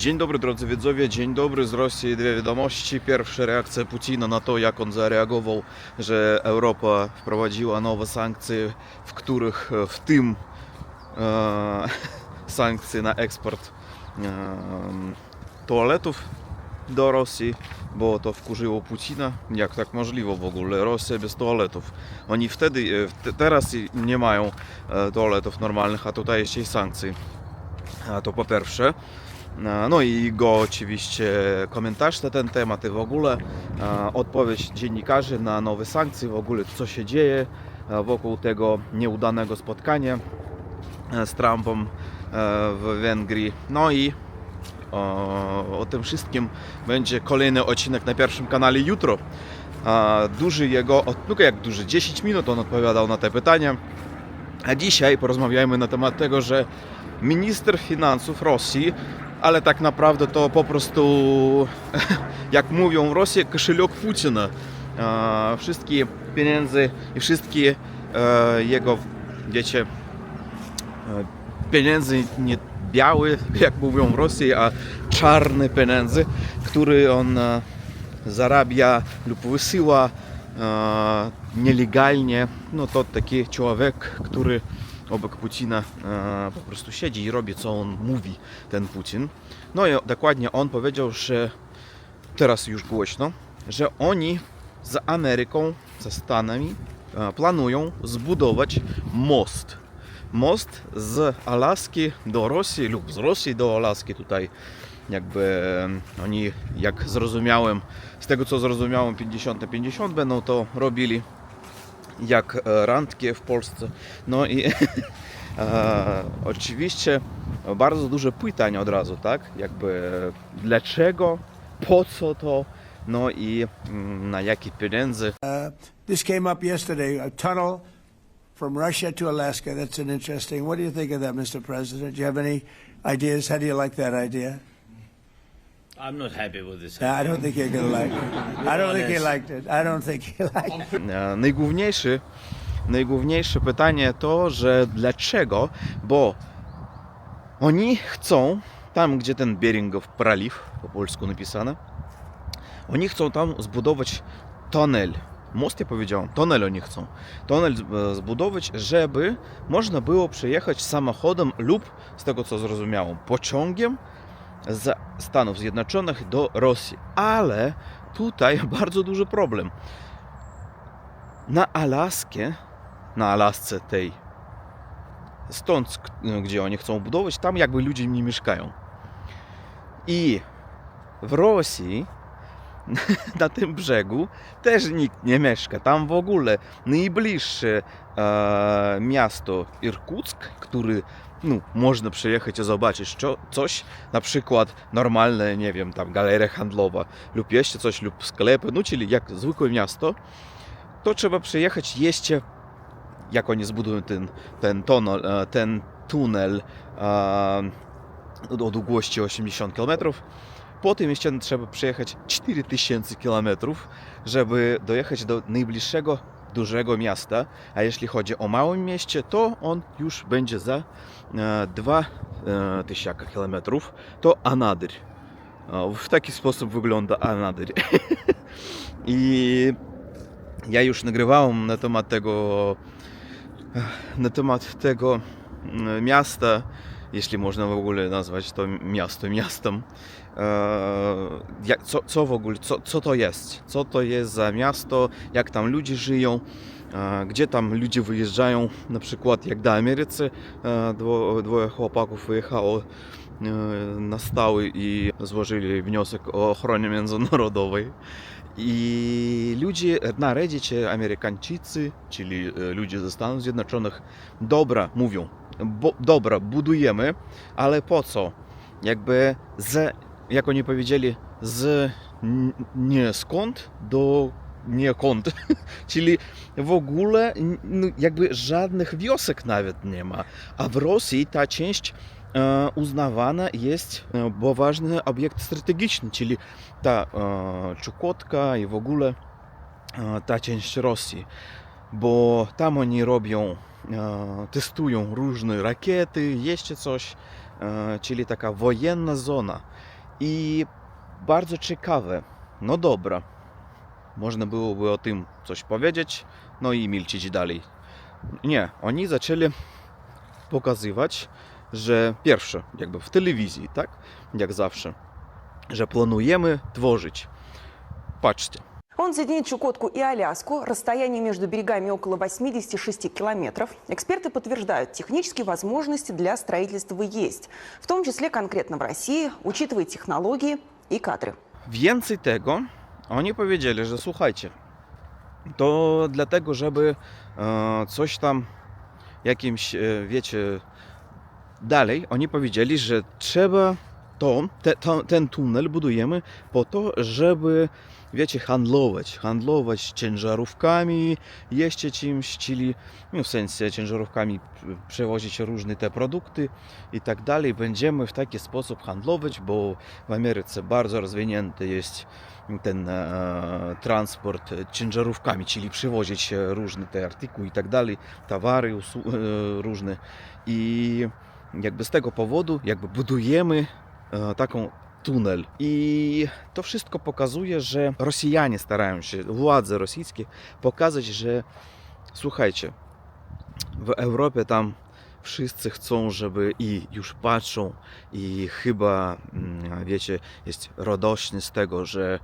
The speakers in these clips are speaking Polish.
Dzień dobry drodzy widzowie, dzień dobry z Rosji. Dwie wiadomości. Pierwsza reakcja Putina na to, jak on zareagował, że Europa wprowadziła nowe sankcje, w których e, w tym e, sankcje na eksport e, toaletów do Rosji, bo to wkurzyło Putina. Jak tak możliwe w ogóle? Rosja bez toaletów. Oni wtedy, e, te- teraz nie mają e, toaletów normalnych, a tutaj jeszcze i sankcje. A to po pierwsze. E, No i jego oczywiście komentarz na ten temat i w ogóle e, odpowiedź dziennikarzy na nowe sankcje, w ogóle co się dzieje e, wokół tego nieudanego spotkania z Trumpem w Węgrii. No i o, o tym wszystkim będzie kolejny odcinek na pierwszym kanale jutro. A Duży jego, no jak duży, 10 minut on odpowiadał na te pytania. A dzisiaj porozmawiajmy na temat tego, że minister finansów Rosji, ale tak naprawdę to po prostu, jak mówią w Rosji, koszylok Putina. Wszystkie pieniądze i wszystkie e, jego, wiecie, e, pieniądze nie białe, jak mówią w Rosji, a czarne pieniądze, które on e, zarabia lub wysyła nielegalnie, no to taki człowiek, który obok Putina e, po prostu siedzi i robi co on mówi, ten Putin. No i dokładnie on powiedział, że teraz już głośno, że oni z Ameryką, ze Stanami e, planują zbudować most. Most z Alaski do Rosji lub z Rosji do Alaski tutaj jakby e, oni, jak zrozumiałem, z tego co zrozumiałem 50 na 50 będą to robili jak e, randki w Polsce. No i e, oczywiście bardzo duże pytania od razu, tak? Jakby dlaczego, po co to, no i mm, na jakie pieniądze. This came up yesterday, a tunnel from Russia to Alaska. That's an interesting. What do you think of that, Mr. President? Do you have any ideas? How do you like that idea? I'm not happy with this. I don't think you're to like it. I don't think he liked it. I don't think he liked it. E, Najgłówniejsze, najgłówniejsze pytanie to, że dlaczego, bo oni chcą, tam gdzie ten Beringow praliw, po polsku napisane, oni chcą tam zbudować tunel. Most, ja powiedziałem, tunel oni chcą. Tunel e, zbudować, żeby można było przejechać samochodem lub, z tego co zrozumiałem, pociągiem z Stanów Zjednoczonych do Rosji. Ale tutaj bardzo duży problem na Alaskę, na Alasce tej, stąd, gdzie oni chcą budować, tam jakby ludzie nie mieszkają. I w Rosji, na tym brzegu, też nikt nie mieszka. Tam w ogóle. Najbliższe e, miasto Irkuck, który no, można przyjechać i zobaczyć co, coś, na przykład normalne, nie wiem, tam galeria handlowa lub jeszcze coś, lub sklepy, no czyli jak zwykłe miasto, to trzeba przyjechać jeszcze, jak oni zbudują ten, ten, tunel, e, ten tunel e, o długości 80 km. Potem jeszcze trzeba przejechać 4000 km, żeby dojechać do najbliższego dużego miasta. A jeśli chodzi o małym mieście, to on już będzie za e, 2000 km. To Anadyr. E, W taki sposób wygląda Anadyr. I ja już nagrywałem na temat tego na temat tego mm, miasta, jeśli można w ogóle nazwać to miasto miastem. E, jak, co, co w ogóle, co, co to jest? Co to jest za miasto? Jak tam ludzie żyją? E, Gdzie tam ludzie wyjeżdżają? Na przykład jak do Ameryki e, dwo, dwoje chłopaków wyjechało na stały i złożyli wniosek o ochronie międzynarodowej. I ludzie na Reddicie, Amerykańczycy, czyli e, ludzie ze Stanów Zjednoczonych, dobra, mówią, bo, dobra, budujemy, ale po co? Jakby z, jak oni powiedzieli, z nie skąd do niekąd. Czyli w ogóle no, jakby żadnych wiosek nawet nie ma. A w Rosji ta część e, uznawana jest, e, bo ważny obiekt strategiczny, czyli ta e, Czukotka i w ogóle e, ta część Rosji, bo tam oni robią, e, testują różne rakiety, jeszcze coś, e, czyli taka wojenna zona. I bardzo ciekawe, no dobra, można byłoby o tym coś powiedzieć, no i milczyć dalej. Nie, oni zaczęli pokazywać, że pierwsze, jakby w telewizji, tak, jak zawsze, że planujemy tworzyć. Patrzcie, Он соединит Чукотку и Аляску. Расстояние между берегами около 86 километров. Эксперты подтверждают, технические возможности для строительства есть. В том числе конкретно в России, учитывая технологии и кадры. Więcej tego, oni powiedzieli, że słuchajcie, to dlatego, żeby tam jakimś, e, wiecie, dalej, oni powiedzieli, że trzeba to, te, to, ten tunel budujemy po to, żeby, wiecie, handlować, handlować ciężarówkami, jeszcze czymś, czyli, no w sensie ciężarówkami przewozić różne te produkty i tak dalej. Będziemy w taki sposób handlować, bo w Ameryce bardzo rozwinięty jest ten e, transport ciężarówkami, czyli przywozić różne te artykuły i tak dalej, towary e, różne. I jakby z tego powodu jakby budujemy taką tunel. I to wszystko pokazuje, że Rosjanie starają się, władze rosyjskie, pokazać, że słuchajcie, w Europie tam wszyscy chcą, żeby i już patrzą i chyba, mm, wiecie, jest radośnie z tego, że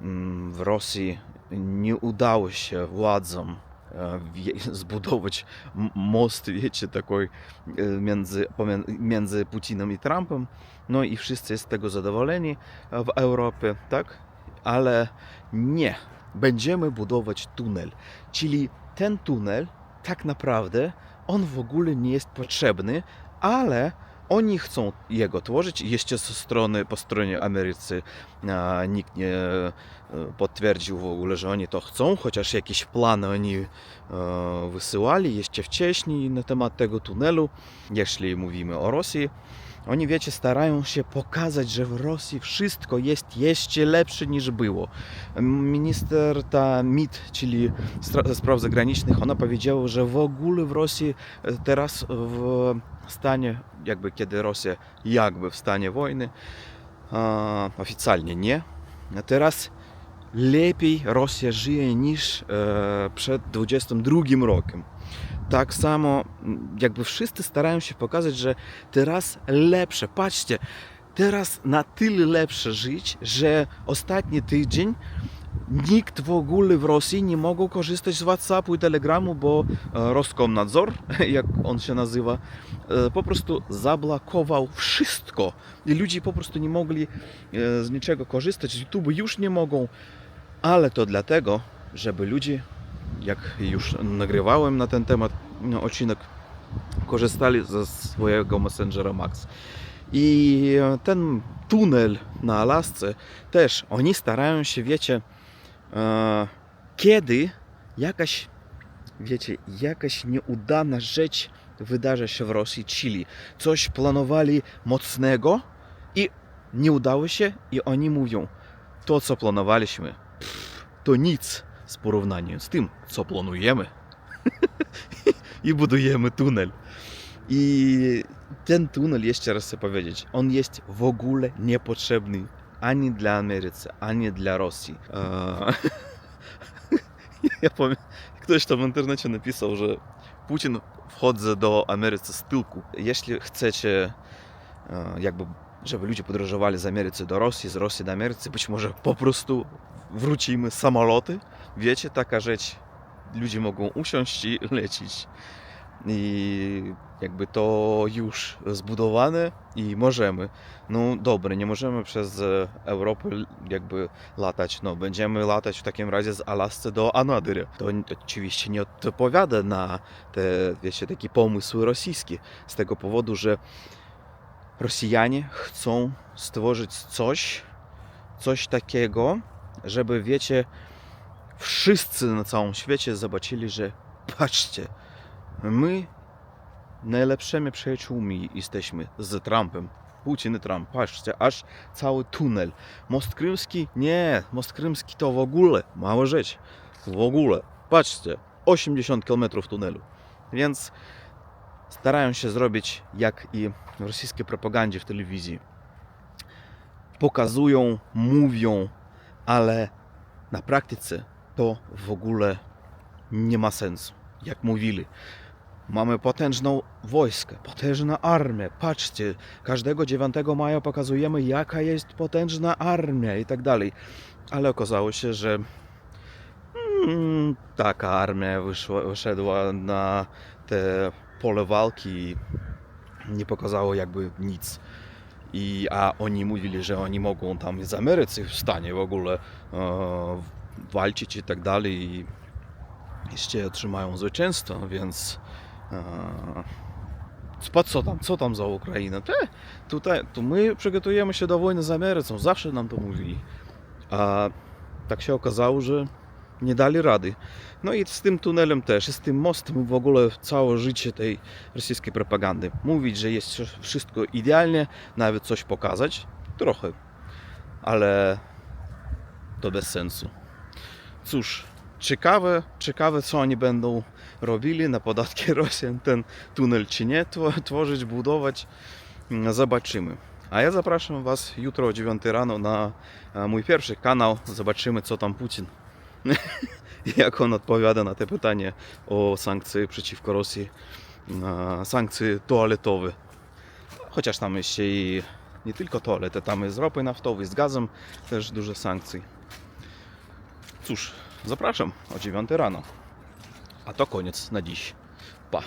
mm, w Rosji nie udało się władzom e, zbudować m- most, wiecie, taki e, między, między Putinem i Trumpem. No i wszyscy z tego zadowoleni e, w Europie, tak? Ale nie. Będziemy budować tunel. Czyli ten tunel tak naprawdę on w ogóle nie jest potrzebny, ale oni chcą jego tworzyć. Jeszcze ze strony, po stronie Amerycy nikt nie e, potwierdził w ogóle, że oni to chcą, chociaż jakieś plany oni e, wysyłali jeszcze wcześniej na temat tego tunelu, jeśli mówimy o Rosji. Oni, wiecie, starają się pokazać, że w Rosji wszystko jest jeszcze lepsze niż było. Minister ta MIT, czyli spraw zagranicznych, ona powiedziała, że w ogóle w Rosji e, teraz w stanie, jakby kiedy Rosja jakby w stanie wojny, oficjalnie nie, teraz lepiej Rosja żyje niż e, przed 22 rokiem. Tak samo jakby wszyscy starają się pokazać, że teraz lepsze. Patrzcie, teraz na tyle lepsze żyć, że ostatni tydzień nikt w ogóle w Rosji nie mógł korzystać z WhatsAppu i Telegramu, bo e, Roskomnadzor, jak on się nazywa, e, po prostu zablokował wszystko. I ludzie po prostu nie mogli e, z niczego korzystać. Z YouTube już nie mogą, ale to dlatego, żeby ludzie, jak już nagrywałem na ten temat no, odcinek, korzystali ze swojego Messengera Max. I e, ten tunel na Alasce też, oni starają się, wiecie, e, kiedy jakaś, wiecie, jakaś nieudana rzecz wydarza się w Rosji, czyli coś planowali mocnego i nie udało się i oni mówią, to co planowaliśmy, to nic w porównaniu z tym, co planujemy. I budujemy tunel. I ten tunel, jeszcze raz chcę powiedzieć, on jest w ogóle niepotrzebny ani dla Ameryki, ani dla Rosji. Ktoś tam w internecie napisał, że Putin wchodzi do Ameryki z tyłku. Jeśli chcecie, jakby, żeby ludzie podróżowali z Ameryki do Rosji, z Rosji do Ameryki, być może po prostu wrócimy samoloty. Wiecie, taka rzecz, ludzie mogą usiąść i lecieć. I jakby to już zbudowane i możemy. No dobra, nie możemy przez Europę jakby latać. No będziemy latać w takim razie z Alascy do Anadyry. To oczywiście nie odpowiada na te, wiecie, takie pomysły rosyjskie. Z tego powodu, że Rosjanie chcą stworzyć coś, coś takiego, żeby wiecie, wszyscy na całym świecie zobaczyli, że patrzcie, my najlepszymi przyjaciółmi jesteśmy z Trumpem. Putin i Trump, patrzcie, aż cały tunel. Most krymski? Nie, most krymski to w ogóle mała rzecz. W ogóle. Patrzcie, 80 km tunelu. Więc starają się zrobić jak i w rosyjskiej propagandzie w telewizji. pokazują, mówią, ale na praktyce to w ogóle nie ma sensu. Jak mówili, mamy potężną wojskę, potężna armię. Patrzcie, każdego 9 maja pokazujemy, jaka jest potężna armia i tak dalej. Ale okazało się, że mm, taka armia wyszła, wyszedła na te pole walki i nie pokazało jakby nic. I, a oni mówili, że oni mogą tam z Amerycy w stanie w ogóle e, walczyć i tak dalej i jeszcze otrzymają zwycięstwo, więc e, co tam, co tam za Ukraina? Te, tutaj, to my przygotujemy się do wojny z Ameryką, zawsze nam to mówili. A tak się okazało, że nie dali rady. No i z tym tunelem też, z tym mostem w ogóle całe życie tej rosyjskiej propagandy. Mówić, że jest wszystko idealnie, nawet coś pokazać, trochę, ale to bez sensu. Cóż, ciekawe, ciekawe co oni będą robili na podatki Rosjan, ten tunel czy nie, tw- tworzyć, budować, Mm, zobaczymy. A ja zapraszam Was jutro o 9 rano na e, mój pierwszy kanał. Zobaczymy, co tam Putin. Jak on odpowiada na te pytanie o sankcje przeciwko Rosji. Sankcje toaletowe. Chociaż tam jeszcze i nie tylko toalety, tam jest z ropy naftowej, z gazem też dużo sankcji. Cóż, zapraszam o 9 rano. A to koniec na dziś. Pa.